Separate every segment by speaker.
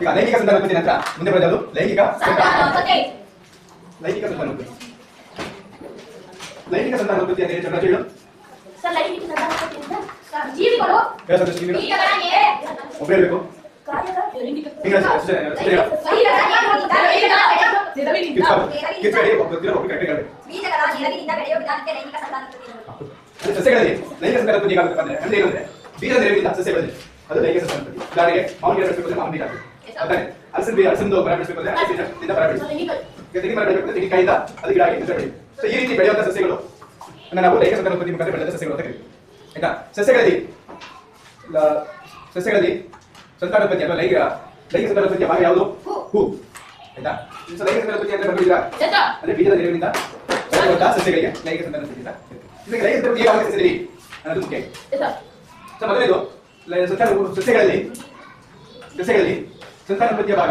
Speaker 1: ಈಗ ಲೈಂಗಿಕ ಸಂತಾನೋತ್ಪತ್ತಿ ನಂತರ ಮುಂದೆ ಬರೋದು ಲೈಂಗಿಕ
Speaker 2: ಸಂತಾನೋತ್ಪತ್ತಿ
Speaker 1: ಲೈಂಗಿಕ ಸಂತಾನೋತ್ಪತ್ತಿ ಲೈಂಗಿಕ ಸಂತಾನೋತ್ಪತ್ತಿ
Speaker 2: ಅಂತ ಹೇಳಿ
Speaker 1: ಹೇಳು ಸಂತೋಷ್ ನೀವು
Speaker 2: ಕೀಟಗಳನ್ನೇ
Speaker 1: ಒಬ್ಬರು ಹೇಳ್ಬೇಕು
Speaker 2: ಕಾರ್ಯದ ಲೈಂಗಿಕ
Speaker 1: ಈಗ ಅಷ್ಟೇ, ಅಷ್ಟೇ ಹೇಳು.
Speaker 2: ಕೀಟಗಳನ್ನೇ
Speaker 1: ಕಿತ್ಕೊಳ್ಳಿ. ಕಿತ್ಕೊಳ್ಳಿ, ಒಬ್ಬ ಗೊತ್ತಿರೋ ಒಬ್ರು ಕರೆಕ್ಟ್ ಹೇಳ್ಬೇಕು.
Speaker 2: ಬೀಜಗಳ ನೆರವಿನಿಂದ ಬೆಳೆಯುವ ವಿಧಾನಕ್ಕೆ ಲೈಂಗಿಕ ಸಂತಾನೋತ್ಪತ್ತಿ ಎನ್ನುವುದು.
Speaker 1: ಅದು ಸಸ್ಯಗಳಲ್ಲಿ ಲೈಂಗಿಕ ಸಂತಾನೋತ್ಪತ್ತಿ ಅಂದ್ರೆ ಅಂದ್ರೆ ಏನಂದ್ರೆ ಬೀಜದ ನೆರವಿನಿಂದ ಸಸ್ಯಗಳಲ್ಲಿ ಅದು ಲೈಂಗಿಕ ಸಂತಾನೋತ್ಪತ್ತಿ ಉದಾಹರಣೆಗೆ ಮಾವಿನ ಗಿಡ ಬೆಳೆಸಬೇಕು ಅಂದ್ರೆ ಮಾವಿನ ಬೀಜ ಅದಾನೆ ಹಲಸಿನ ಬೀಜ ಹಲಸಿನ ಮರ ಬೆಳೆಸಬೇಕು ಅಂದ್ರೆ ಹಲಸಿನ ಈಗ ತೆಂಗಿನ ಮರ ಬೆಳೆಯಬೇಕು ತೆಂಗಿನಕಾಯಿಂದ ಅದು ಗಿಡ ಆಗಿ ಸೊ ಈ ರೀತಿ ಬೆಳೆಯುವಂತ ಸಸ್ಯಗಳು ಅಂದ್ರೆ ನಾವು ಲೈಂಗಿಕ ಸಂತಾನೋತ್ಪತ್ತಿ ಮುಖಾಂತರ ಬೆಳೆದ ಸಸ್ಯಗಳು ಅಂತ ಕರಿತೀವಿ. ಆಯ್ತಾ? ಸಸ್ಯಗಳಲ್ಲಿ ಇಲ್ಲ ಸಸ್ಯಗಳಲ್ಲಿ ಸಂತಾನೋತ್ಪತ್ತಿ ಅಥವಾ ಲೈಂಗಿಕ ಲೈಂಗಿಕ ಸಂತಾನೋತ್ಪತ್ತಿಯ ಭಾಗ ಯಾವುದು?
Speaker 2: ಹೂ.
Speaker 1: ಆಯ್ತಾ? ಸೊ ಲೈಂಗಿಕ ಸಂತಾನೋತ್ಪತ್ತಿ ಅಂತ ಬಂದಿದ್ದೀರಾ
Speaker 2: ಅದೇ
Speaker 1: ಅಂದ್ರೆ ಬೀಜದ ನೆರವಿನಿಂದ ಸಸ್ಯಗಳಿಗೆ ಲೈಂಗಿಕ ಸಂತಾನೋತ್ಪತ್ತಿ ಅಂತ. ಇದಕ್ಕೆ ಲೈಂಗಿಕ ಸಂತಾನೋತ್ಪತ್ತಿ ಆಗುತ್ತೆ ಸಸ್ಯದಲ್ಲಿ? ಅನ್ನೋದು ಮುಖ್ಯ. ಸೊ ಮೊದಲನೇದು ಸಸ್ಯಗಳಲ್ಲಿ ಸಸ್ಯಗಳಲ್ಲಿ ಸಂತಾನೋತ್ಪತ್ತಿಯ ಭಾಗ.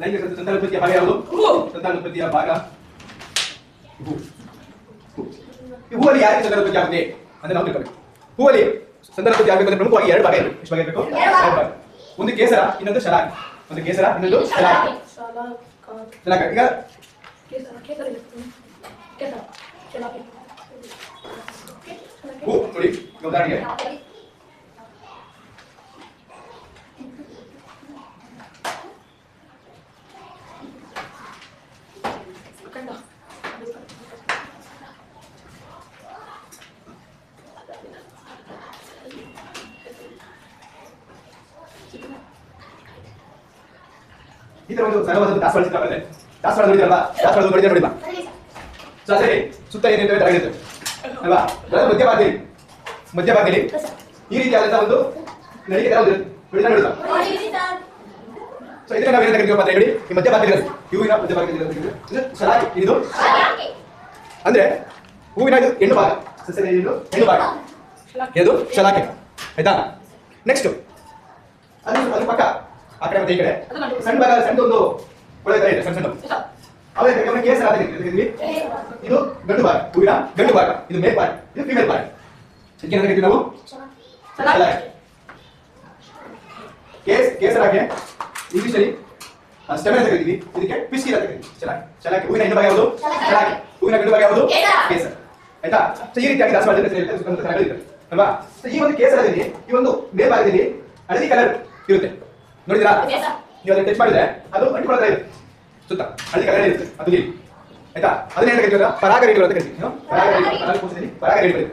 Speaker 1: ಲೈಂಗಿಕ ಸಂತ- ಸಂತಾನೋತ್ಪತ್ತಿಯ ಭಾಗ ಯಾವುದು. ಸಂತಾನೋತ್ಪತ್ತಿಯ ಭಾಗ. ಹೂ. ಹೂವಲ್ಲಿ ಯಾರಿಗೆ ಸಂತಾನೋತ್ಪತ್ತಿ ಆಗುತ್ತೆ? ಅಂತ ನಾವು ತಿಳ್ಕೊಬೇಕು. ಹೂವಲ್ಲಿ ಸಂತಾನೋತ್ಪತ್ತಿ ಆಗಬೇಕಂದ್ರೆ ಪ್ರಮುಖವಾಗಿ ಎರಡು ಭಾಗ ಇರಬೇಕು ಎಷ್ಟು ಭಾಗ ಇರಬೇಕು?
Speaker 2: ಎರಡು ಭಾಗ.
Speaker 1: ಒಂದು ಕೇಸರ ಇನ್ನೊಂದು ಶಲಾಕ ಒಂದು ಕೇಸರ ಇನ್ನೊಂದು ಶಲಾಕ ಶಲಾಕ ಈಗ ಹೂ ನೋಡಿ ಉದಾಹರಣೆಗೆ. ತರ ಒಂದು ಸರಳವಾದ ದಾಸವಾಳ ದಾಸವಾಳ ನೋಡಿದ್ರಲ್ವಾ ದಾಸವಾಳ ನೋಡಿದ್ರೆ ನೋಡಿಲ್ಲ ಸೊ ಅದೇ ಸುತ್ತ ಏನಿರ್ತವೆ ತರಗಿರ್ತವೆ ಅಲ್ವಾ? ಮಧ್ಯ ಮಧ್ಯಭಾಗದಲ್ಲಿ ಮಧ್ಯಭಾಗದಲ್ಲಿ ಈ ರೀತಿಯಾದಂತಹ ಒಂದು ನಡಿಗೆ ತರ ಒಂದು ನೋಡಿದ್ರೆ ನೋಡಿಲ್ಲ ಸೊ ಇದನ್ನ ನಾವು ಕರಿತೀವಪ್ಪ ಅಂತ ಹೇಳಿ. ಈ ಮಧ್ಯಭಾಗದಲ್ಲಿ ಹೂವಿನ ಮಧ್ಯಭಾಗದಲ್ಲಿ ಸಲಾಗಿ ಇದು ಅಂದ್ರೆ ಹೂವಿನ ಇದು ಹೆಣ್ಣು ಭಾಗ. ಸಸ್ಯದ ಇದು ಹೆಣ್ಣು ಭಾಗ. ಇದು ಶಲಾಕೆ ಆಯ್ತಾ? ನೆಕ್ಸ್ಟ್ ಅದು ಅದು ಪಕ್ಕ. ಆ ಕಡೆ ಮತ್ತೆ ಈ ಕಡೆ. ಸಣ್ಣ ಭಾಗ ಸಣ್ಣ ಒಂದು ಕೊಳೆ ಇದೆ ಸಣ್ಣ ಸಣ್ಣ. ಅದೇ ಗಮನ ಕೇಸರ ಆಗಿದೆ ಇದು ಗಂಡು ಭಾಗ ಹೂವಿನ ಗಂಡು ಭಾಗ ಇದು ಮೇಲ್ ಭಾಗ ಇದು ಫಿಮೇಲ್ ಭಾಗ. ಇದಕ್ಕೆ ಕರಿತೀವಿ ನಾವು. ಕೇಸ್ ಕೇಸರಾಗೆ ಇಂಗ್ಲಿಷಲ್ಲಿ ಸ್ಟೆಮ್ ಅಂತ ಕರಿತೀವಿ ಇದಕ್ಕೆ ಪಿಸ್ಕಿಲ್ ಅಂತ ಕರಿತೀವಿ ಚೆನ್ನಾಗಿ ಶಲಾಕೆ ಹೂವಿನ ಹೆಣ್ಣು ಭಾಗ ಯಾವುದು.
Speaker 2: ಶಲಾಕೆ
Speaker 1: ಹೂವಿನ ಗಂಡು ಭಾಗ ಯಾವುದು?
Speaker 2: ಕೇಸರ್.
Speaker 1: ಆಯ್ತಾ? ಈ ರೀತಿಯಾಗಿ ದಾಸವಾಳ ಅಲ್ವಾ? ಈ ಒಂದು ಕೇಸರದಲ್ಲಿ ಈ ಒಂದು ಮೇಲ್ಭಾಗದಲ್ಲಿ ಹಳದಿ ಕಲರ್ ಇರುತ್ತೆ. ನೋಡಿದ್ರಾ? ನೀವು ಅದನ್ನ ಟಚ್ ಮಾಡಿದ್ರೆ ಅದು ಅಂಟಿಕೊಳ್ತಾ ಇದೆ. ಸುತ್ತ ಅಲ್ಲಿ ಕಲರ್ ಇರುತ್ತೆ, ಅದು ಇಲ್ಲಿ. ಆಯ್ತಾ? ಅದನ್ನ ಏನು ಕರಿತೀವಿ ಪರಾಗ ರೇಣುಗಳು ಅಂತ ಕರಿತೀವಿ? ಪರಾಗ ರೇಣುಗಳು ಪರಾಗ ರೇಣುಗಳು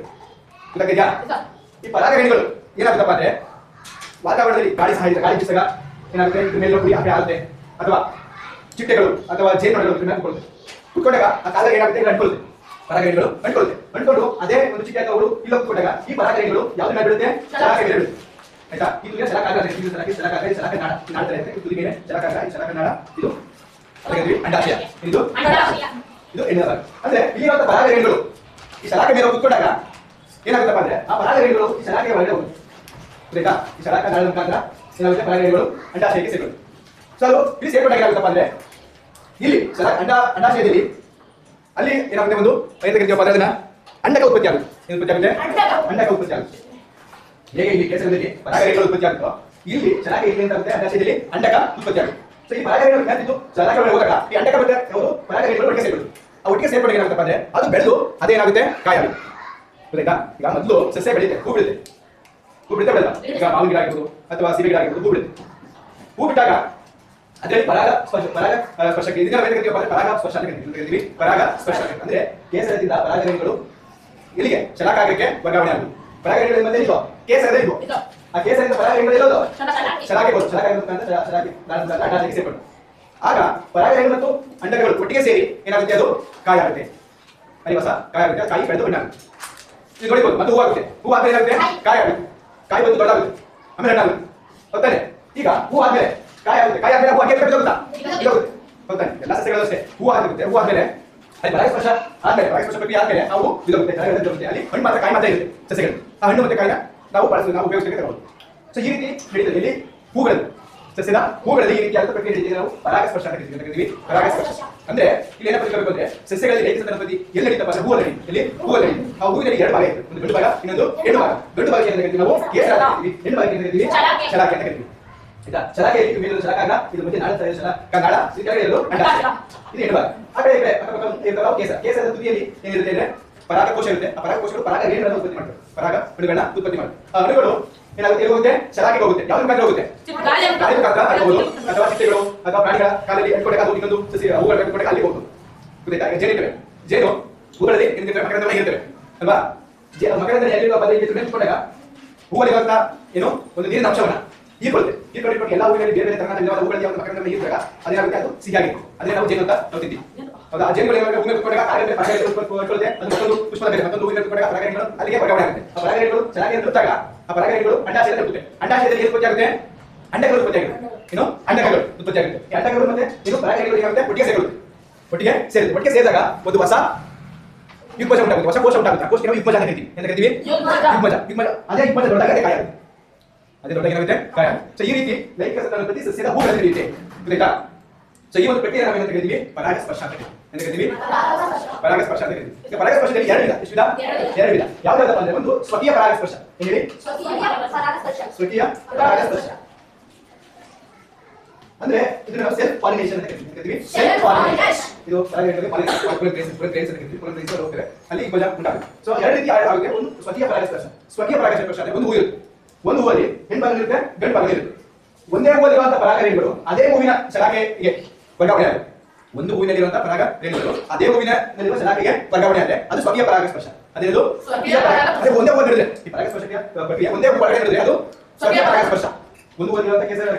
Speaker 1: ಈ ಪರಾಗ ರೇಣುಗಳು ಏನಾಗುತ್ತಪ್ಪ ಅಂದ್ರೆ ವಾತಾವರಣದಲ್ಲಿ ಗಾಳಿ ಸಹಾಯ ಗಾಳಿ ಬಿಸಾಗ ಏನಾಗುತ್ತೆ? ಮೇಲೆ ಕುಡಿ ಹಾಕಿ ಆಗುತ್ತೆ. ಅಥವಾ ಚಿಟ್ಟೆಗಳು ಅಥವಾ ಜೇನುಗಳು ಕುತ್ಕೊಳುತ್ತೆ ಕುತ್ಕೊಂಡಾಗ ಆ ಕಾಲ ಏನಾಗುತ್ತೆ? ಅಂಟ್ಕೊಳ್ಳುತ್ತೆ. ಪರಾಗಣಿಗಳು ಅಂಟ್ಕೊಳ್ಳುತ್ತೆ. ಅಂಟ್ಕೊಂಡು ಅದೇ ಒಂದು ಚಿಟ್ಟೆ ಅಥವಾ ಅವಳು ಇಲ್ಲಿ ಕುತ್ಕೊಂಡಾಗ ಈ ಪರಾಗಣಿಗಳು ಯಾವ್ದು ಮೇಲೆ ಬೀಳುತ್ತೆ ಆಯ್ತಾ? ಇದು ಶಲಾಕಾಗ ಇದೆ. ಶಲಾಕೆ ಶಲಾಕಾಗ ಇದು ಶಲಾಕ ನಾಡ್ತಾರೆ ಅಂತ ಇದು ಮೇಲೆ ಶಲಾಕಾಗ ಇದು ಶಲಾಕ ನಾಡ ಇದು ಕರೀತೀವಿ ಅಂಡಾಶಯ. ಇದು ಇದು ಎಣ್ಣೆ ಅಂದ್ರೆ ಇಲ್ಲಿರುವಂತ ಪರಾಗರೇಣುಗಳು ಈ ಶಲಾಕೆ ಮೇಲೆ ಕುತ್ಕೊಂಡಾಗ ಏನಾಗುತ್ತಪ್ಪ ಅಂದ್ರೆ ಆ ಪರಾಗರೇಣುಗಳು ಈ ಶಲಾಕೆಗೆ ಒಳಗಡೆ ಹೋಗುತ್ತೆ. ಗೊತ್ತಾಯ್ತಾ? ಈ ಶಲಾಕ ನಾಳದ ಮುಖಾಂತರ ಏನಾಗುತ್ತೆ? ಪರಾಗರೇಣುಗಳು ಅಂಡಾಶಯಕ್ಕೆ ಸೇರ್ಕೊಳ್ಳುತ್ತೆ. ಸೊ ಇಲ್ಲಿ ಸೇರ್ಕೊಂಡಾಗ ಏನಾಗುತ್ತಪ್ಪ ಅಂದ್ರೆ ಇಲ್ಲಿ ಶಲ ಅಂಡ ಅಂಡಾಶಯದಲ್ಲಿ ಅಲ್ಲಿ ಏನಾಗುತ್ತೆ ಒಂದು ಅಂದ್ರೆ ಅದನ್ನ ಅಂಡಕ ಉತ್ಪತ್ತಿ ಆಗುತ್ತೆ. ಉತ್ಪತ್ತಿ ಆಗುತ್ತೆ.
Speaker 2: ಅಂಡಕ
Speaker 1: ಉತ್ಪತ್ತಿ ಆಗುತ್ತೆ. ಹೇಗೆ ಇಲ್ಲಿ ಕೇಸರದಲ್ಲಿ ಪರಾಗರೇಖೆಗಳು ಉತ್ಪತ್ತಿ ಆಗುತ್ತೋ? ಇಲ್ಲಿ ಚೆನ್ನಾಗಿ ಇಲ್ಲಿ ಅಂತ ಆಗುತ್ತೆ. ಅಂಡಾಶಯದಲ್ಲಿ ಅಂಡಕ ಉತ್ಪತ್ತಿ ಆಗುತ್ತೆ. ಸೊ ಈ ಪರಾಗರೇಖೆಗಳು ಶಲಾಕೆ ಒಳಗೆ ಹೋದಾಗ ಈ ಅಂಡಕ ಮತ್ತೆ ಯಾವುದು? ಪರಾಗರೇಖೆಗಳು ಒಟ್ಟಿಗೆ ಸೇರ್ಕೊಳ್ಳುತ್ತೆ ಆ ಒಟ್ಟಿಗೆ ಸೇರ್ಪಡೆ ಏನಾಗುತ್ತಪ್ಪ ಅಂದ್ರೆ ಅದು ಬೆಳೆದು ಅದೇನಾಗುತ್ತೆ? ಕಾಯಿ ಆಗುತ್ತೆ. ಈಗ ಮೊದಲು ಸಸ್ಯ ಬೆಳೀತೆ ಹೂ ಬಿಡುತ್ತೆ ಹೂ ಬಿಡುತ್ತೆ ಬೆಳೆದ. ಈಗ ಮಾವಿನ ಗಿಡ ಆಗಿರ್ಬೋದು ಅಥವಾ ಸೀಬೆ ಗಿಡ ಆಗಿರ್ಬೋದು, ಹೂ ಬಿಡುತ್ತೆ ಹೂ ಬಿಟ್ಟಾಗ ಅದರಲ್ಲಿ ಪರಾಗ ಸ್ಪರ್ಶ, ಪರಾಗ ಸ್ಪರ್ಶಕ್ಕೆ ಇದನ್ನ ನಾವು ಕರಿತೀವಿ ಅಂದ್ರೆ ಪರಾಗ ಸ್ಪರ್ಶ ಅಂತ ಕರಿತೀವಿ. ಪರಾಗ ಸ್ಪರ್ಶ. ಅಂದ್ರೆ ಕೇಸರದಿಂದ ಪರಾಗರೇಖೆಗಳು ಇಲ್ಲಿಗೆ ಚಲಾಕಾಗಕ್ಕೆ ವರ್ಗಾವಣೆ ಆಗುದು ಪರಾಗರೇಣುಗಳ ಮತ್ತೆ ಇಲ್ವೋ ಕೇಸ್ ಅದೇ
Speaker 2: ಇದು.
Speaker 1: ಆ ಕೇಸರದಿಂದ ಪರಾಗರೇಣುಗಳು ಇರೋದು?
Speaker 2: ಶಲಾಕೆ.
Speaker 1: ಬರೋದು ಶಲಾಕೆ ಅಂತ ಶಲಾ- ಶಲಾಕೆ ಮುಖಾಂತರ ಅಂಡಾಶಯಕ್ಕೆ ಆಗ ಪರಾಗರೇಣು ಮತ್ತು ಅಂಡಗಳು ಒಟ್ಟಿಗೆ ಸೇರಿ ಏನಾಗುತ್ತೆ ಅದು? ಕಾಯ ಆಗುತ್ತೆ. ಅರಿವಸ ಕಾಯ ಆಗುತ್ತೆ ಕಾಯಿ ಬೆಳೆದು ಹಣ್ಣಾಗುತ್ತೆ ಇದು ನೋಡಿಬೋದು ಮತ್ತೆ ಹೂ ಆಗುತ್ತೆ. ಹೂ ಆದ್ಮೇಲೆ ಏನಾಗುತ್ತೆ? ಕಾಯಿ. ಆಗುತ್ತೆ. ಕಾಯಿ ಬಂದು ದೊಡ್ಡಾಗುತ್ತೆ ಆಮೇಲೆ ಹಣ್ಣಾಗುತ್ತೆ ಗೊತ್ತಾನೆ ಈಗ ಹೂ ಆದ್ಮೇಲೆ ಕಾಯಿ ಆಗುತ್ತೆ. ಕಾಯಿ ಆದ್ಮೇಲೆ ಹೂ ಹಾಕಿ ಬಿಡುತ್ತಾ ಗೊತ್ತಾನೆ ಎಲ್ಲ ಸಸ್ಯಗಳು ಅಷ್ಟೇ. ಹೂ ಆಗುತ್ತೆ. ಹೂ ಆದ್ಮೇಲೆ ಅಲ್ಲಿ ಪರಾಗಸ್ಪರ್ಶ ಆದ್ಮೇಲೆ ಪರಾಗಸ್ಪರ್ಶ ಪ್ರಕ್ರಿಯೆ ಆದ್ಮೇಲೆ ಅವು ಇದಾಗುತ್ತೆ ಅಲ್ಲಿ ಹಣ್ಣು ಮಾತ್ರ ಕಾಯಿ ಮಾತ್ರ ಇರುತ್ತೆ ಸಸ್ಯಗಳು ಆ ಹಣ್ಣು ಮತ್ತೆ ಕಾಯಿನ ನಾವು ಬಳಸಿ ನಾವು ಉಪಯೋಗಿಸಲಿಕ್ಕೆ ತಗೊಳ್ಳೋದು ಸೊ ಈ ರೀತಿ ಹೇಳಿದ್ರೆ ಇಲ್ಲಿ ಹೂಗಳು. ಸಸ್ಯದ ಹೂಗಳಲ್ಲಿ ಈ ರೀತಿಯಾದ ಪ್ರಕ್ರಿಯೆ ನಡೀತಿದೆ ನಾವು ಪರಾಗಸ್ಪರ್ಶ ಅಂತ ಕರಿತೀವಿ. ಪರಾಗಸ್ಪರ್ಶ. ಅಂದ್ರೆ ಇಲ್ಲಿ ಏನಪ್ಪ ತಿಳ್ಕೊಬೇಕು ಅಂದ್ರೆ ಸಸ್ಯಗಳಲ್ಲಿ ಲೈಂಗಿಕ ಸಂದರ್ಭದಲ್ಲಿ ಎಲ್ಲ ನಡೀತಪ್ಪ ಅಂದ್ರೆ ಹೂವಲ್ಲಿ ಇಲ್ಲಿ ಹೂವಲ್ಲಿ. ಆ ಹೂವಿನಲ್ಲಿ ಎರಡು ಭಾಗ ಇದೆ ಒಂದು ಗಂಡು ಭಾಗ ಇನ್ನೊಂದು ಹೆಣ್ಣು ಭಾಗ. ಗಂಡು ಭಾಗ ಅಂತ ಕರಿತೀವಿ ನಾವು? ಕೇಸರ ಅಂತ ಕರಿತೀವಿ. ಹೆಣ್ಣು ಭಾಗ ಅಂತ ಕರಿತೀವಿ? ಅಂತ ಕರಿತೀವಿ. ಆಯ್ತಾ? ಶಲಾಕೆಯಲ್ಲಿ ಇದು ಮೇಲಿರೋ ಚಲಾಕಾಗ ಇದು ಮತ್ತೆ ನಾಳೆ ತಲೆಯ ಶಲಾಕ ನಾಳ ಇದು ಕೆಳಗೆ ಇರೋದು ಇದು ಹೆಣ್ಣು ಭಾಗ. ಆ ಕಡೆ ಅಕ್ಕಪಕ್ಕ ಕೇಸರ. ಕೇಸದ ತುದಿಯಲ್ಲಿ ಏನಿರುತ್ತೆ ಅಂದ್ರೆ ಪರಾಗಕೋಶ ಇರುತ್ತೆ. ಆ ಪರಾಗಕೋಶಗಳು ಪರಾಗ ರೇಣುಗಳನ್ನು ಉತ್ಪತ್ತಿ ಮಾಡ್ತವೆ. ಪರಾಗ ಅಣುಗಳನ್ನ ಉತ್ಪತ್ತಿ ಮಾಡ್ತಾರೆ ಆ ಅಣುಗಳು ಏನಾಗುತ್ತೆ? ಎಲ್ಲಿ ಹೋಗುತ್ತೆ? ಚರಾಗಿ ಹೋಗುತ್ತೆ. ಯಾವ ಮುಖಾಂತರ ಹೋಗುತ್ತೆ? ಗಾಳಿ ಮುಖಾಂತರ ಅಥವಾ ಚಿಟ್ಟೆಗಳು ಅಥವಾ ಪ್ರಾಣಿಗಳ ಕಾಲಲ್ಲಿ ಅಂಟ್ಕೊಂಡಾಗ ಅದು ಇನ್ನೊಂದು ಸಸಿ ಹೂಗಳು ಅಂಟ್ಕೊಂಡಾಗ ಅಲ್ಲಿ ಹೋಗುದು ಗೊತ್ತಾಯ್ತಾ? ಈಗ ಜೇನಿರ್ತವೆ ಜೇನು ಹೂಗಳಲ್ಲಿ ಏನಿರ್ತವೆ ಮಕರಂದ ಇರ್ತವೆ. ಅಲ್ವಾ? ಜೇ ಮಕರಂದ ಎಲ್ಲಿರುವ ಬದಲಿ ಇಲ್ಲಿ ತುಂಬಿಕೊಂಡಾಗ ಹೂವಲ್ಲಿರುವಂತ ಏನು? ಒಂದು ನೀರಿನ ಅಂಶವನ್ನ ಹೀರ್ಕೊಳ್ಳುತ್ತೆ. ಹೀರ್ಕೊಂಡು ಎಲ್ಲ ಹೂವಿನಲ್ಲಿ ಬೇರೆ ಬೇರೆ ತರಹದ ಹೂಗಳಲ್ಲಿ ಒಂದು ಮಕರಂದ ಹೀರಿದಾಗ ಅದೇನಾಗುತ್ತೆ? ಅದು ಸಿಹಿಯಾಗಿರುತ್ತೆ ಅದೇ ನಾವು ಜೇನು ಅಂತ ನಾವು ತಿಂತೀವಿ. ಹೌದಾ ಆ ಒಮ್ಮೆ ಕುತ್ಕೊಂಡಾಗ ಕಾರ್ಯ ಪರಾಗಗಳು ಉತ್ಪತ್ತಿ ಅದು ಮತ್ತೊಂದು ಪುಷ್ಪದ ಬೇರೆ ಮತ್ತೊಂದು ಹೂವಿನ ಕೊಟ್ಟಾಗ ಪರಾಗಗಳು ಅಲ್ಲಿಗೆ ವರ್ಗಾವಣೆ ಆಗುತ್ತೆ ಆ ಪರಾಗಗಳು ಚೆನ್ನಾಗಿ ತಲುಪಿದಾಗ ಆ ಪರಾಗಗಳು ಅಂಡಾಶಯದಲ್ಲಿ ಹುಟ್ಟುತ್ತೆ ಅಂಡಾಶಯದಲ್ಲಿ ಏನು ಗೊತ್ತಾಗುತ್ತೆ ಅಂಡಗಳು ಉತ್ಪತ್ತಿ ಆಗುತ್ತೆ ಏನು ಅಂಡಗಳು ಉತ್ಪತ್ತಿ ಆಗುತ್ತೆ ಈ ಅಂಡಗಳು ಮತ್ತೆ ಇದು ಪರಾಗಗಳು ಏನಾಗುತ್ತೆ ಒಟ್ಟಿಗೆ ಸೇರುತ್ತೆ ಒಟ್ಟಿಗೆ ಸೇರಿದೆ ಒಟ್ಟಿಗೆ ಸೇರಿದಾಗ ಒಂದು ಹೊಸ ಯುಗ್ಮಜ ಉಂಟಾಗುತ್ತೆ ಹೊಸ ಕೋಶ ಉಂಟಾಗುತ್ತೆ ಕೋಶ ನಾವು ಯುಗ್ಮಜ ಅಂತ ಕರಿತೀವಿ ಅಂತ ಕರಿತೀವಿ
Speaker 2: ಯುಗ್ಮಜ.
Speaker 1: ಯುಗ್ಮಜ ಅದೇ ಯುಗ್ಮಜ ದೊಡ್ಡ ಅದೇ ಕಾಯ ಅದೇ ದೊಡ್ಡ ಏನಾಗುತ್ತೆ ಕಾಯ ಸೊ ಈ ರೀತಿ ಲೈಂಗಿಕ ಸಂತಾನೋತ್ಪತ್ತಿ ಸಸ್ಯದ ಹೂಗಳಲ್ಲಿ ನಡೆಯುತ್ತೆ ಗೊತ್ತಾಯ್ತಾ ಸೊ ಈ ಒಂದು ಪ್ರಕ್ರಿಯೆ ನಾವು ಏನಂತ ಪರಾಗ ಪರಾಗಸ್ಪರ್ಶ ಅಂತ ಕರಿತೀವಿ ಅಂತ ಕರಿತೀವಿ ಪರಾಗಸ್ಪರ್ಶ ಅಂತ ಕರಿತೀವಿ ಈಗ ಪರಾಗಸ್ಪರ್ಶದಲ್ಲಿ ಎರಡು ವಿಧ ಎಷ್ಟು ವಿಧ ಎರಡು ವಿಧ ಯಾವ್ದಾವ್ದಪ್ಪ ಅಂದ್ರೆ ಒಂದು ಸ್ವಕೀಯ ಪರಾಗಸ್ಪರ್ಶ ಸ್ಪರ್ಶ ಹೇಳಿ
Speaker 2: ಸ್ವಕೀಯ ಪರಾಗಸ್ಪರ್ಶ
Speaker 1: ಸ್ಪರ್ಶ ಪರಾಗಸ್ಪರ್ಶ ಅಂದ್ರೆ ಇದನ್ನ ನಾವು ಸೆಲ್ಫ್ ಪಾಲಿನೇಷನ್ ಅಂತ ಕರಿತೀವಿ. Self pollination. ಇದು ಪರಾಗಗಳಿಗೆ ಪಾಲಿನೇಷನ್ ಅಂತ ಕರಿತೀವಿ ಪೊಲಿನೇಷನ್ ಅಂತ ಹೋಗ್ತಾರೆ ಅಲ್ಲಿ ಧ್ವಜ ಉಂಟಾಗುತ್ತೆ ಸೊ ಎರಡು ರೀತಿ ಆಗುತ್ತೆ ಒಂದು ಸ್ವಕೀಯ ಪರಾಗಸ್ಪರ್ಶ ಸ್ವಕೀಯ ಪರಾಗಸ್ಪರ್ಶ ಅಂದ್ರೆ ಒಂದು ಹೂ ಇರುತ್ತೆ ಒಂದು ಹೂವಲ್ಲಿ ಹೆಣ್ಣು ಭಾಗ ಇರುತ್ತೆ ಗಂಡು ಭಾಗ ಇರುತ್ತೆ ಒಂದೇ ಹೂವಲ್ಲಿರುವಂತಹ ಪರಾಗ ರೇಣುಗಳು ಅದೇ ಹೂವಿನ ಶಲಾಕೆಗೆ ವರ್ಗಾವಣೆ ಆಗುತ್ತೆ ಒಂದು ಹೂವಿನಲ್ಲಿರುವಂತಹ ಪರಾಗ ರೇಣುಗಳು ಅದೇ ಹೂವಿನಲ್ಲಿರುವ ಶಲಾಕೆಗೆ ವರ್ಗಾವಣೆ ಆದರೆ ಅದು ಸ್ವಕೀಯ ಪರಾಗಸ್ಪರ್ಶ ಅದೇನು
Speaker 2: ಪರಾಗಸ್ಪರ್ಶ.
Speaker 1: ಅದೇ ಒಂದೇ ಹೂವು ನಡೆದಿದೆ ಈ ಪರಾಗಸ್ಪರ್ಶಕ್ಕೆ ಪ್ರಕ್ರಿಯೆ ಒಂದೇ ಒಳಗಡೆ ನಡೆದಿದೆ ಅದು ಸ್ವಕೀಯ ಪರಾಗಸ್ಪರ್ಶ ಒಂದು ಒಂದಿರುವಂತಹ ಕೇಸರ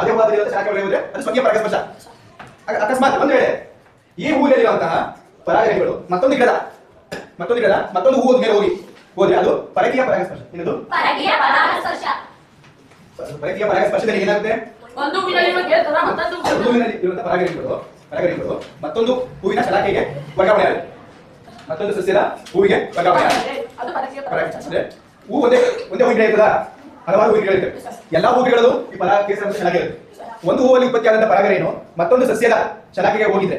Speaker 1: ಅದೇ ಹೂವಲ್ಲಿರುವಂತಹ ಶಾಖೆ ಒಳಗೆ ಅದು ಸ್ವಕೀಯ ಪರಾಗಸ್ಪರ್ಶ ಅಕ- ಅಕಸ್ಮಾತ್ ಒಂದು ವೇಳೆ ಈ ಹೂವಿನಲ್ಲಿರುವಂತಹ ಪರಾಗಗಳು ಮತ್ತೊಂದು ಗಿಡ ಮತ್ತೊಂದು ಗಿಡ ಮತ್ತೊಂದು ಹೂವು ಮೇಲೆ ಹೋಗಿ ಹೋದ್ರೆ ಅದು ಪರಕೀಯ ಪರಾಗಸ್ಪರ್ಶ ಏನದು
Speaker 2: ಪರಕೀಯ ಪರಾಗಸ್ಪರ್ಶ
Speaker 1: ಪರಕೀಯ ಪರಾಗಸ್ಪರ್ಶದಲ್ಲಿ ಏನಾಗುತ್ತೆ?
Speaker 3: ಒಂದು ಹೂವಿನಲ್ಲಿರುವ ಮತ್ತೊಂದು
Speaker 1: ಒಂದು ಹೂವಿನಲ್ಲಿ ಇರುವಂತಹ ಪರಾಗಗಳು ಪರಾಗಗಳು ಮತ್ತೊಂದು ಹೂವಿನ ಶಲಾಕೆಗೆ ವರ್ಗಾವಣೆ ಆಗುತ್ತೆ ಮತ್ತೊಂದು ಸಸ್ಯದ ಹೂವಿಗೆ ವರ್ಗಾವಣೆ ಆಗುತ್ತೆ
Speaker 3: ಅದು ಪರಕೀಯ
Speaker 1: ಪರಾಗ ಅಂದ್ರೆ ಹೂ ಒಂದೇ ಒಂದೇ ಹೂವಿನ ಇರ್ತದ? ಹಲವಾರು ಹೂವಿಗಳಿವೆ ಎಲ್ಲಾ ಹೂವಿಗಳು ಈ ಪರಾಗ ಶಲಾಕೆ ಇರುತ್ತೆ ಒಂದು ಹೂವಲ್ಲಿ ಉತ್ಪತ್ತಿಯಾದಂತಹ ಪರಾಗರೇನು? ಮತ್ತೊಂದು ಸಸ್ಯದ ಶಲಾಕೆಗೆ ಹೋಗಿದೆ.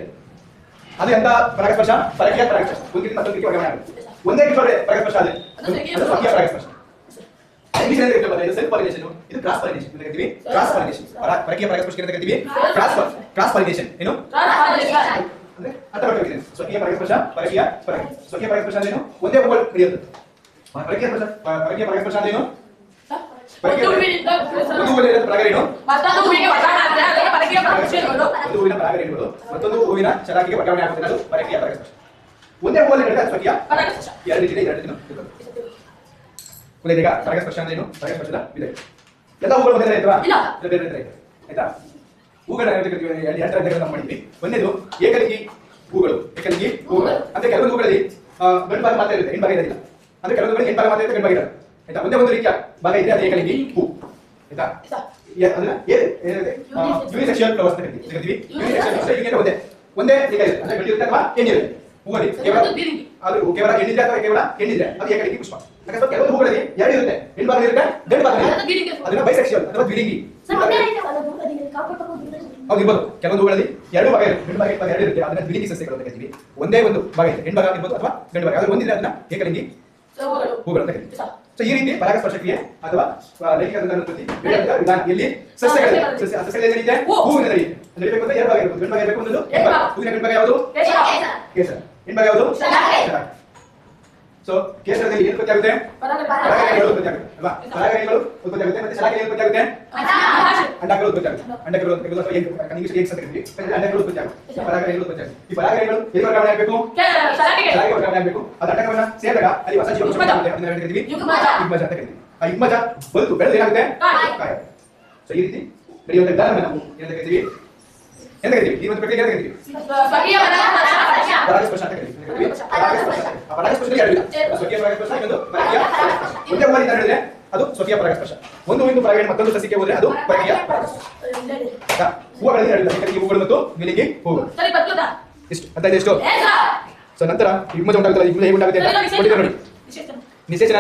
Speaker 1: ಅದು ಎಂತ ಪರಾಗಸ್ಪರ್ಶ? ಪರಕೀಯ ಪರಾಗಸ್ಪರ್ಶ. ಒಂದಕ್ಕಿಂತ ಮತ್ತೊಂದಕ್ಕೆ ವರ್ಗಾವಣೆ ಆಗುತ್ತೆ. ಒಂದೇ ಪರಾಗಸ್ಪರ್ಶ ಅದೇ ಪರಾಗಸ್ಪರ್ಶ. ಇದು ಸೆಲ್ಫ್ ಪಾಲಿನೇಷನ್ ಇದು ಕ್ರಾಸ್ ಪಾಲಿನೇಷನ್ ಅಂತ ಕರಿತೀವಿ? ಕ್ರಾಸ್ ಪಾಲಿನೇಷನ್ ಪರಕೀಯ ಪರಾಗಸ್ಪರ್ಶ ಅಂತ ಕರಿತೀವಿ? ಕ್ರಾಸ್ ಕ್ರಾಸ್ ಪಾಲಿನೇಷನ್ ಏನು? ಅಂದ್ರೆ ಮಾಡ್ಕೊಳ್ತೀನಿ ಸ್ವಕೀಯ ಪರಾಗಸ್ಪರ್ಶ ಪರಕೀಯ ಪರಾಗ ಸ್ವಕೀಯ ಪರಾಗಸ್ಪರ್ಶ ಅಂದ್ರೆ ಏನು? ಒಂದೇ ಹೂವು ನಡೆಯುತ್ತೆ. ಪರಕೀಯ ಪರಕೀಯ ಪರಾಗಸ್ಪರ್ಶ ಅಂದ್ರೆ ಏನು?
Speaker 3: ಒಂದು ಹೂವಿನಿಂದ ಕೇಸರ
Speaker 1: ಒಂದು ಹೂವಿನ
Speaker 3: ಮತ್ತೊಂದು ಹೂವಿಗೆ ಅಂದ್ರೆ ಅದಕ್ಕೆ ಪರಕೀಯ
Speaker 1: ಒಂದು ಹೂವಿನ ಪರಾಗರೇನುಗಳು ಮತ್ತೊಂದು ಹೂವಿನ ಆಗುತ್ತೆ. ಅದು ಪರಕೀಯ ಪರಾಗಸ್ಪರ್ಶ ಒಂದೇ ಹೂವಲ್ಲಿ ನಡೆದ ಸ್ವಕೀಯ? ಎರಡು ಎರಡು ರೀತಿನೂ ಉಳಿದ ಈಗ ಪರಾಗಸ್ಪರ್ಶ ಅಂದ್ರೆ ಏನು? ಪರಾಗಸ್ಪರ್ಶದ ವಿಧ. ಎಲ್ಲ ಹೂಗಳು
Speaker 3: ಇಲ್ಲ.
Speaker 1: ಇಲ್ಲ ಬೇರೆ ಬೇರೆ ಇರ್ತವೆ. ಆಯ್ತಾ? ಹೂಗಳ ಎರಡು ಎರಡು ನಾವು ಮಾಡಿದ್ವಿ. ಒಂದೇದು ಏಕಲಿಂಗಿ ಹೂಗಳು. ಏಕಲಿಂಗಿ ಹೂಗಳು. ಅಂದ್ರೆ ಕೆಲವೊಂದು ಹೂಗಳಲ್ಲಿ ಗಂಡು ಭಾಗ ಮಾತ್ರ ಇರುತ್ತೆ ಹೆಣ್ಣು ಭಾಗ ಇರೋದಿಲ್ಲ. ಅಂದ್ರೆ ಕೆಲವೊಂದು ಹೆಣ್ಣು ಭಾಗ ಮಾತ್ರ ಇರುತ್ತೆ ಗಂಡು ಭಾಗ ಇರೋದು ಆಯ್ತಾ? ಒಂದೇ ಒಂದು ರೀತಿಯ ಭಾಗ ಇದೆ ಅದು ಏಕಲಿಂಗಿ ಹೂ. ಆಯ್ತಾ? ಅದನ್ನ ಯೂನಿಸೆಕ್ಷುವಲ್ ಫ್ಲವರ್ಸ್ ಅಂತ ಕರಿತೀವಿ. ಯೂನಿಸೆಕ್ಷುವಲ್ ಒಂದೇ. ಒಂದೇ ಲಿಂಗ ಇದೆ ಅಂದ್ರೆ ಗಂಡು ಇರುತ್ತೆ. ಅಥವಾ ಹೆಣ್ಣಿರುತ್ತೆ ಹೂವಲ್ಲಿ ಕೇವಲ. ಅದು ಕೇವಲ ಹೆಣ್ಣಿದ್ರೆ ಅಥವಾ ಕೇವಲ ಹೆಣ್ಣಿದ್ರೆ? ಅದು ಏಕಲಿಂಗಿ ಪುಷ್ಪ. ಯಾಕಂದ್ರೆ ಕೆಲವು ಹೂಗಳಲ್ಲಿ ಎರಡು ಇರುತ್ತೆ. ಹೆಣ್ಣು ಭಾಗ ಇರುತ್ತೆ ಗಂಡು ಭಾಗ. ಅದನ್ನ ಬೈಸೆಕ್ಷುವಲ್ ಅಥವಾ ದ್ವಿಲಿಂಗಿ ಹೌದು ಇರ್ಬೋದು. ಕೆಲವೊಂದು ಹೂಗಳಲ್ಲಿ ಎರಡು ಭಾಗ ಇರುತ್ತೆ. ಹೆಣ್ಣು ಭಾಗ ಇರ್ತದೆ ಎರಡು ಇರುತ್ತೆ. ಅದನ್ನ ದ್ವಿಲಿಂಗಿ ಸಸ್ಯಗಳು ಅಂತ ಕರಿತೀವಿ. ಒಂದೇ ಒಂದು ಭಾಗ ಇದೆ ಹೆಣ್ಣು ಭಾಗ ಇರ್ಬೋದು ಅಥವಾ ಗಂಡು ಭಾಗ. ಅದು ಒಂದಿದೆ ಅದನ್ನ ಏಕಲಿಂಗಿ
Speaker 3: ಹೂಗಳು.
Speaker 1: ಅಂತ ಕರಿತೀವಿ. ಸೊ ಈ ರೀತಿ ಪರಾಗಸ್ಪರ್ಶ ಕ್ರಿಯೆ ಅಥವಾ ಲೈಂಗಿಕ ಸಂತಾನೋತ್ಪತ್ತಿ ವಿಧಾನ ಎಲ್ಲಿ ಸಸ್ಯಗಳಲ್ಲಿ ಸಸ್ಯ ನಡೆಯುತ್ತೆ
Speaker 3: ಹೂ.
Speaker 1: ಹೂವಿನ ನಡೆಯುತ್ತೆ ನಡಿಬೇಕು ಅಂತ ಎರಡು ಭಾಗ ಇರ್ಬೋದು. ಗಂಡು ಭಾಗ ಇರಬೇಕು ಒಂದು ಹೂವಿನ ಗಂಡು ಭಾಗ ಯಾವುದು?
Speaker 3: ಕೇಸರ.
Speaker 1: ಭಾಗ ಯಾವುದು. ಸೊ ಕೇಸರದಲ್ಲಿ ಏನು ಉತ್ಪತ್ತಿ
Speaker 3: ಗೊತ್ತಾಗುತ್ತೆ
Speaker 1: ಪರಾಗರೇಣುಗಳು ಉತ್ಪತ್ತಿ ಆಗುತ್ತೆ ಅಲ್ವಾ? ಪರಾಗರೇಣುಗಳು ಉತ್ಪತ್ತಿ ಆಗುತ್ತೆ ಮತ್ತೆ ಶಲಾಕೆ ಏನು ಉತ್ಪತ್ತಿ ಆಗುತ್ತೆ? ಅಂಡಗಳು ಉತ್ಪತ್ತಿ ಆಗುತ್ತೆ. ಅಂಡಗಳು ಅಂತ ಕರೆಯೋದು ಅಥವಾ ಏನು ಇಂಗ್ಲಿಷ್ ಏಕ್ಸ್ ಅಂತ ಕರೀತೀವಿ ಅಂಡಕಗಳು ಉತ್ಪತ್ತಿ ಆಗುತ್ತೆ. ಉತ್ಪತ್ತಿ ಆಗುತ್ತೆ? ಈ ಪರಾಗರೇಣುಗಳು ಹೇಗೆ ವರ್ಗಾವಣೆ ಆಗಬೇಕು. ಶಲಾಕೆ ವರ್ಗಾವಣೆ ಆಗಬೇಕು ಅದು ಅಂಡಕವನ್ನ ಸೇರಿದಾಗ ಅಲ್ಲಿ ಹೊಸ ಜೀವ
Speaker 3: ಯುಗ್ಮಜ.
Speaker 1: ಆಗುತ್ತೆ ಅದನ್ನ ಏನು
Speaker 3: ಯುಗ್ಮಜ.
Speaker 1: ಅಂತ ಕರಿತೀವಿ ಆ ಯುಗ್ಮಜ ಬಂತು ಬೆಳೆದು ಏನಾಗುತ್ತೆ?
Speaker 3: ಕಾಯ.
Speaker 1: ಸೊ ಈ ರೀತಿ ನಡೆಯುವಂತ ವಿಧಾನವನ್ನು ನಾವು ಕರಿತೀವಿ ಎಂತ ಕರಿತೀವಿ ಈ ಒಂದು ಪ್ರಕ್ರಿಯೆ ಎಂತ ಕರಿತೀವಿ
Speaker 3: ಪರಾಗಸ್ಪರ್ಶ.
Speaker 1: ಅಂತ ಕರಿತೀವಿ ಎಂತ ಕರಿತೀವಿ? ಪರಾಗಸ್ಪರ್ಶ. ಆ ಪರಾಗಸ್ಪರ್ಶದಲ್ಲಿ ಎರಡು ವಿಧ ಸ್ವಕೀಯ ಪರಾಗಸ್ಪರ್ಶ ಇನ್ನೊಂದು ಪರಕೀಯ ಪರಾಗಸ್ಪರ್ಶ ಒಂದೇ ಹೂವಲ್ಲಿ ನಡೆದ್ರೆ ಅದು ಸ್ವಕೀಯ ಪರಾಗಸ್ಪರ್ಶ. ಒಂದು ಹೂವಿನ ಪರಾಗಣೆ ಮತ್ತೊಂದು ಸಸಿಗೆ ಹೋದ್ರೆ ಅದು ಪರಕೀಯ? ಹೂವುಗಳಲ್ಲಿ ಎರಡು ವಿಧ ಹೂಗಳು ಮತ್ತು
Speaker 3: ಸರಿ ಬರ್ತದಾ?
Speaker 1: ಇಷ್ಟು ಅಂತ ಇದೆ ಎಷ್ಟು. ಸೊ. ನಂತರ ಯುಗ್ಮಜ ಉಂಟಾಗುತ್ತಲ್ಲ ಯುಗ್ಮಜ ಹೇಗೆ ಉಂಟಾಗುತ್ತೆ ಕೊಟ್ಟಿದ್ದಾರೆ ನೋಡಿ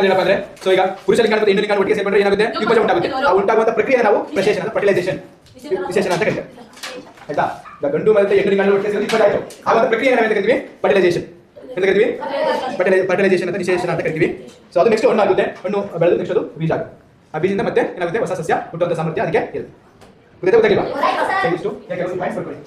Speaker 1: ಏನಪ್ಪ ಅಂದ್ರೆ ಸೊ ಈಗ ಪುರುಷ ಕಾಣುತ್ತೆ ಇಂಡಿಯನ್ ಒಟ್ಟಿಗೆ ಸೇರ್ಕೊಂಡ್ರೆ ಏನಾಗುತ್ತೆ? ಯುಗ್ಮಜ ಉಂಟಾಗುತ್ತೆ. ಆ ಉಂಟಾಗುವಂತ ಪ್ರಕ್ರಿಯೆ ನಾವು ಪ್ರಶೇಷಣ ಫರ್ಟಿಲೈಸೇಷನ್ ವಿಶೇಷಣ ಅಂತ ಕರೀತಾರೆ ಆಯ್ತಾ? ಗಂಡು ಮತ್ತೆ ಹೆಣ್ಣು ಗಂಡು ಒಟ್ಟಿಗೆ ಸೇರಿ ಯುಗ್ಮಜ ಆಯ್ತು. ಆ ಒಂದು ಪ್ರಕ್ರಿಯೆ ನಾವು ಅಂತ ಕರಿತೀವಿ? ಫರ್ಟಿಲೈಸೇಷನ್ ಎಂತ ಕರಿತೀವಿ? ಫರ್ಟಿಲೈಸೇಷನ್ ಅಂತ ನಿಶೇಷಣ ಅಂತ ಕರಿತೀವಿ. ಸೊ ಅದು ನೆಕ್ಸ್ಟ್ ಹಣ್ಣು ಆಗುತ್ತೆ. ಹಣ್ಣು ಬೆಳೆದು ನೆಕ್ಸ್ಟ್ ಅದು ಬೀಜ ಆಗುತ್ತೆ. ಆ ಬೀಜದಿಂದ ಮತ್ತೆ ಏನಾಗುತ್ತೆ? ಹೊಸ ಸಸ್ಯ ಹುಟ್ಟುವಂತ ಸಾಮರ್ಥ್ಯ ಅದಕ್ಕೆ ಇರುತ್ತೆ.
Speaker 3: ಯಾಕೆ ಪಾಯಿಂಟ್ಸ್ ಬರ್ಕೊಳ್ಳಿ